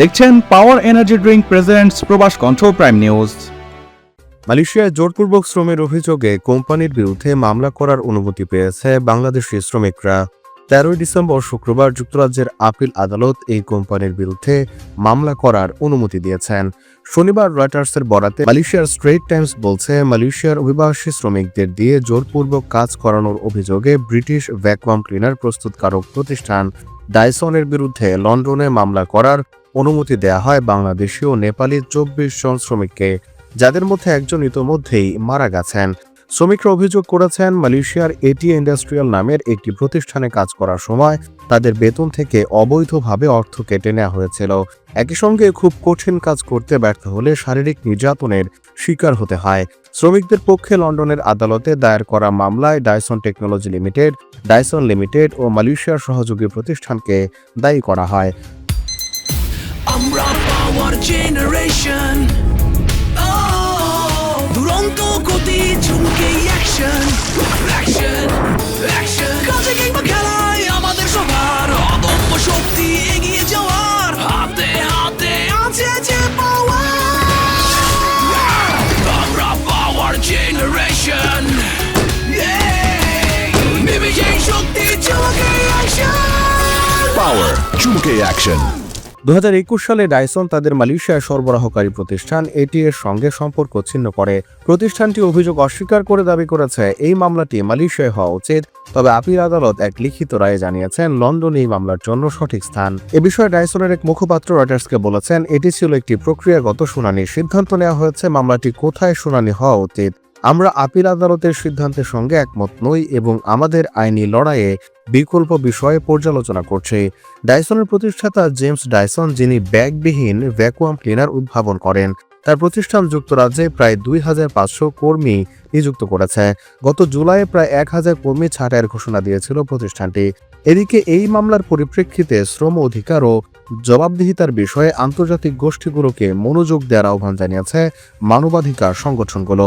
দেখছেন power energy drink presents প্রবাস কণ্ঠ প্রাইম নিউজ মালয়েশিয়ায় জোরপূর্বক শ্রমের অভিযোগে কোম্পানির বিরুদ্ধে মামলা করার অনুমতি পেয়েছে বাংলাদেশি শ্রমিকরা। তেরোই ডিসেম্বর শুক্রবার যুক্তরাজ্যের আপিল আদালত এই কোম্পানির বিরুদ্ধে মামলা করার অনুমতি দিয়েছেন। শনিবার রয়টার্সের বরাতে মালয়েশিয়ার স্ট্রেট টাইমস বলছে, মালয়েশিয়ার অভিবাসী শ্রমিকদের দিয়ে জোরপূর্বক কাজ করানোর অভিযোগে ব্রিটিশ ভ্যাকুয়াম ক্লিনার প্রস্তুতকারক প্রতিষ্ঠান ডাইসনের বিরুদ্ধে লন্ডনে মামলা করার অনুমতি দেয়া হয় বাংলাদেশি ও নেপালি চব্বিশ জন শ্রমিককে, যাদের মধ্যে একজন ইতোমধ্যেই মারা গেছেন। শ্রমিকরা অভিযোগ করেছেন, মালয়েশিয়ার এটি ইন্ডাস্ট্রিয়াল নামের একটি প্রতিষ্ঠানে কাজ করার সময় তাদের বেতন থেকে অবৈধভাবে অর্থ কেটে নেওয়া হয়েছিল। একই সঙ্গে খুব কঠিন কাজ করতে ব্যর্থ হলে শারীরিক নির্যাতনের শিকার হতে হয়। শ্রমিকদের পক্ষে লন্ডনের আদালতে দায়ের করা মামলায় Dyson technology limited Dyson limited ও মালয়েশিয়ার সহযোগী প্রতিষ্ঠানকে দায়ী করা হয়। আমরা পাওয়ার জেনারেশন দুরন্ত গতি ঝুমকে অ্যাকশন অ্যাকশন অ্যাকশন কাজে কিংবা খেলায় আমাদের সবার অদম্য শক্তি এগিয়ে যাওয়ার হাতে হাতে আছে যে পাওয়ার আমরা পাওয়ার জেনারেশন Power. চুমকে অ্যাকশন দু হাজার একুশ সালে ডাইসন তাদের মালয়েশিয়ার সরবরাহকারী প্রতিষ্ঠান এটি এর সঙ্গে সম্পর্ক ছিন্ন করে। প্রতিষ্ঠানটি অভিযোগ অস্বীকার করে দাবি করেছে, এই মামলাটি মালয়েশিয়ায় হওয়া উচিত। তবে আপিল আদালত এক লিখিত রায়ে জানিয়েছেন, লন্ডন এই মামলার জন্য সঠিক স্থান। এ বিষয়ে ডাইসনের এক মুখপাত্র রয়টার্সকে বলেছেন, এটি ছিল একটি প্রক্রিয়াগত শুনানি সিদ্ধান্ত নেওয়া হয়েছে। মামলাটি কোথায় শুনানি হওয়া উচিত? আমরা আপিল আদালতের সিদ্ধান্তের সঙ্গে একমত নই এবং আমাদের আইনি লড়াইয়ে বিকল্প বিষয়ে পর্যালোচনা করছি। ডাইসনের প্রতিষ্ঠাতা জেমস ডাইসন, যিনি ব্যাগবিহীন ভ্যাকুয়াম ক্লিনার উদ্ভাবন করেন, তার প্রতিষ্ঠান যুক্তরাজ্যে প্রায় দুই হাজার পাঁচশো কর্মী নিযুক্ত করেছে। গত জুলাইয়ে প্রায় এক হাজার কর্মী ছাঁটাইয়ের ঘোষণা দিয়েছিল প্রতিষ্ঠানটি। এদিকে এই মামলার পরিপ্রেক্ষিতে শ্রম অধিকার ও জবাবদিহিতার বিষয়ে আন্তর্জাতিক গোষ্ঠীগুলোকে মনোযোগ দেওয়ার আহ্বান জানিয়েছে মানবাধিকার সংগঠনগুলো।